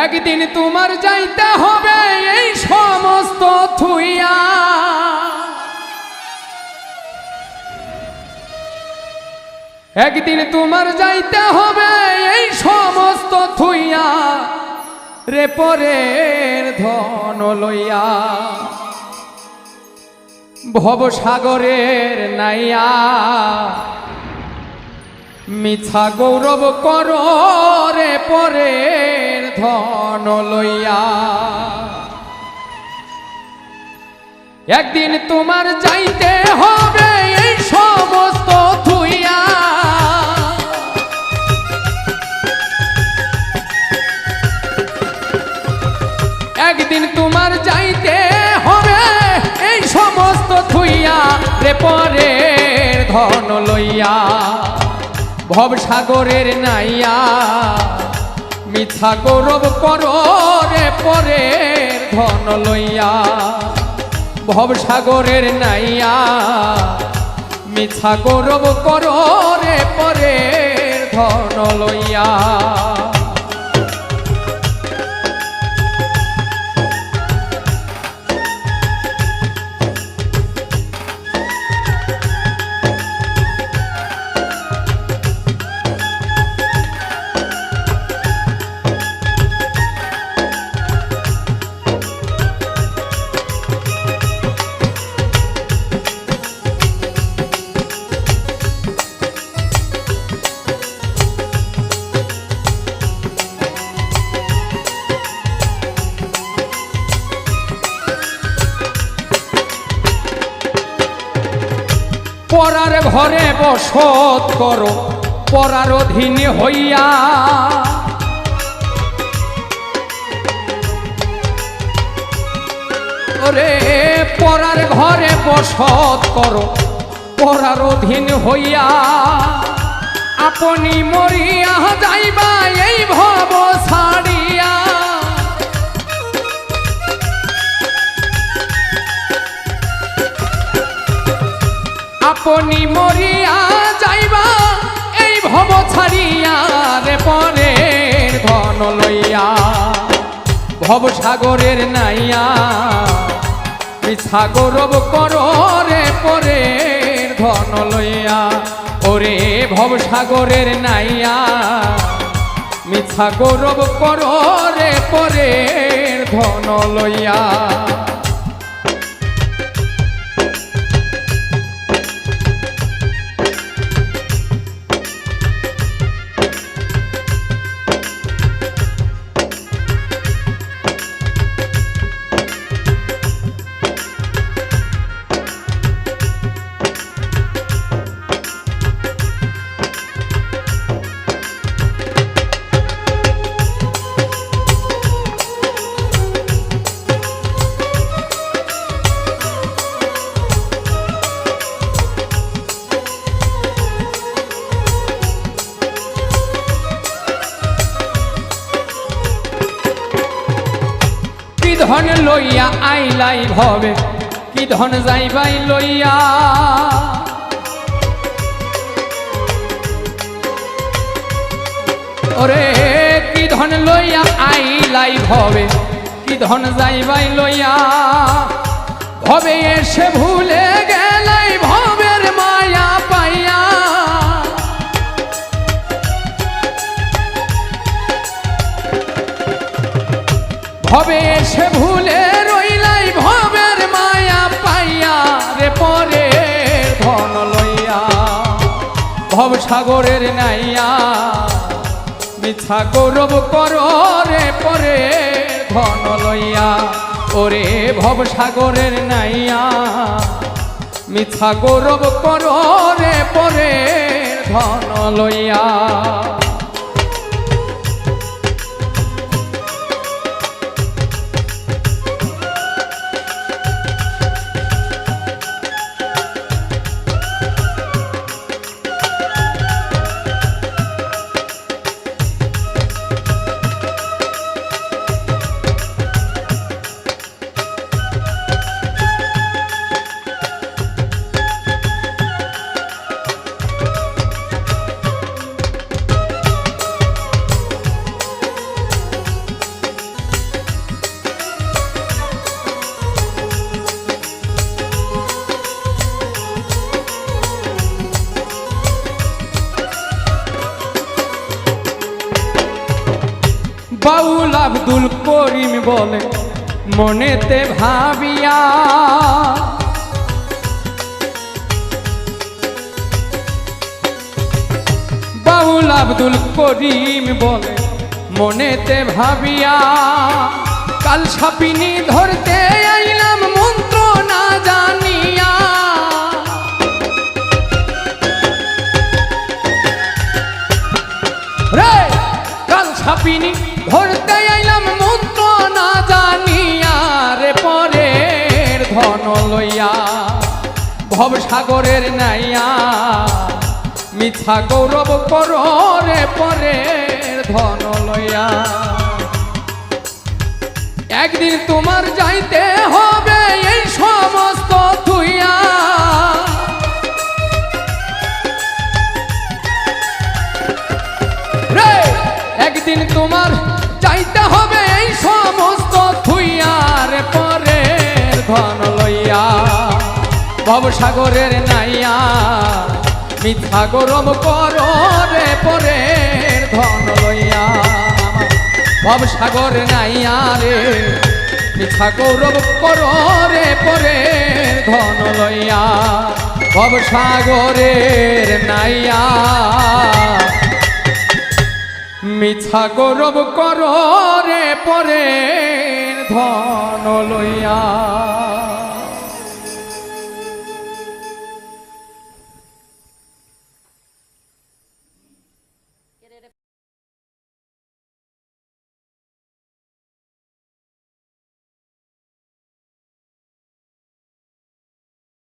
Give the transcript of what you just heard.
একদিন তোমার যাইতে হবে এই সমস্ত থুইয়া। একদিন তোমার যাইতে হবে এই সমস্ত থুইয়া, রে পরের ধন লইয়া। ভবসাগরের নাইয়া, মিছা গৌরব কর রে পরের ধন লইয়া। একদিন তোমার যাইতে হবে এই সমস্ত থুইয়া একদিন তোমার যাইতে হবে এই সমস্ত থুইয়া রে পরের ধন লইয়া। ভবসাগরের নাইয়া। মিথ্যা গৌরব পরে পরে ধন লইয়া ভবসাগরের নাইয়া মিথা গৌরব করে পরে ধন লইয়া। বসত করো পরার অধীন হইয়া। ওরে পরার ঘরে বসত করো পরার অধীন হইয়া। আপনি মরিয়া যাইবা, এই ভব ছাড়িয়া। আপনি মরিয়া যাইবা, এই ভব ছাড়িয়া রে পরের ধন লইয়া। ভব সাগরের নাইয়া মিছা গৌরব কর রে পরের ধন লইয়া। ওরে ভব সাগরের নাইয়া মিছা গৌরব কর রে ধন লইয়া। ধন লইয়া আইলাই ভবে, কি ধন যাইবাই লইয়া? ওরে, কি ধন লইয়া আইলাই ভবে, কি ধন যাইবাই লইয়া? ভবে এসে ভুলে গেলাই ভবের মায়া পাইয়া। ভবে এসে ভুলে রইলাই ভবের মায়া পাইয়া রে পরে ধন লইয়া। ভব সাগরের নাইয়া মিছা গৌরব কর রে পরে ধন লইয়া। ওরে ভব সাগরের নাইয়া মিছা গৌরব কর রে পরে ধন লইয়া। আব্দুল করিম বলে, মনেতে ভাবিয়া। বাউল আব্দুল করিম বলে, মনেতে ভাবিয়া। কাল সাপিনি ধরতে আইলাম, মন্ত্র না জানিয়া। রে, কাল সাপিনি ধরতে আইলাম মন্ত্র না জানিয়া রে পরের ধন লইয়া। ভব নাইয়া মিথ্যা গৌরব কর রে পরের ধন লইয়া। একদিন তোমার যাইতে হবে এই সমস্ত থুইয়া একদিন তোমার চাইতে হবে এই সমস্ত থুইয়ার পরের ধন লইয়া। ভবসাগরের নাইয়া মিথ্যা গরম কর রে পরের ধন লইয়া। ভবসাগর নাইয়া রে মিথ্যা গৌরব কর রে পরের ধন লইয়া। ভবসাগরের নাইয়া মিছা গৌরব কর পরে ধন লইয়া।